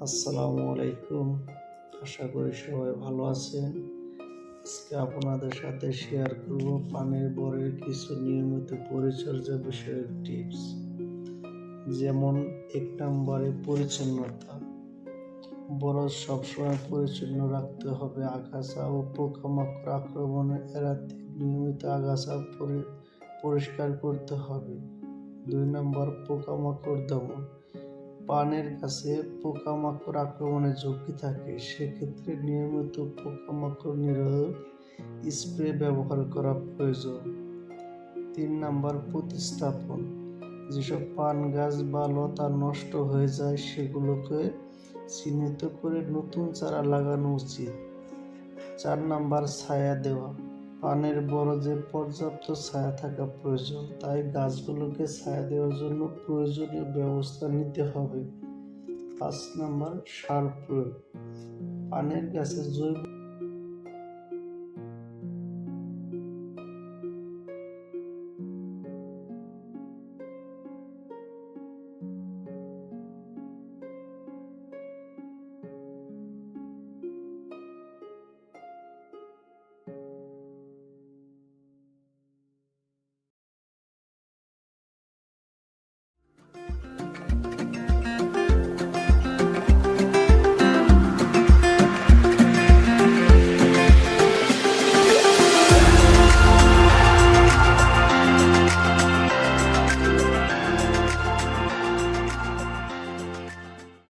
আসসালামু আলাইকুম। আশা করি সবাই ভালো আছেন। আজকে আপনাদের সাথে শেয়ার করব পানির বরের কিছু নিয়মিত পরিচর্যা বিষয়ক টিপস যেমন এক নম্বরে পরিচ্ছন্নতা। বরজ সবসময় পরিচ্ছন্ন রাখতে হবে। আগাছা ও পোকামাকড় আক্রমণ এড়াতে নিয়মিত আগাছা পরি- পরিষ্কার করতে হবে। দুই নম্বর পোকামাকড় দমন। পানের কাছে পোকামাকড় আক্রমণের ঝুঁকি থাকে, সেক্ষেত্রে নিয়মিত পোকামাকড় নিরোধক স্প্রে ব্যবহার করা প্রয়োজন। তিন নাম্বার, প্রতিস্থাপন। যেসব পান গাছ বা লতা নষ্ট হয়ে যায়, সেগুলোকে চিহ্নিত করে নতুন চারা লাগানো উচিত। চার নাম্বার, ছায়া দেওয়া। পানের বরজে পর্যাপ্ত ছায়া থাকা প্রয়োজন, তাই গাছগুলোকে ছায়া দেওয়ার জন্য প্রয়োজনীয় ব্যবস্থা নিতে হবে। পাঁচ নাম্বার সার প্রয়োগ। পানের গাছে জৈব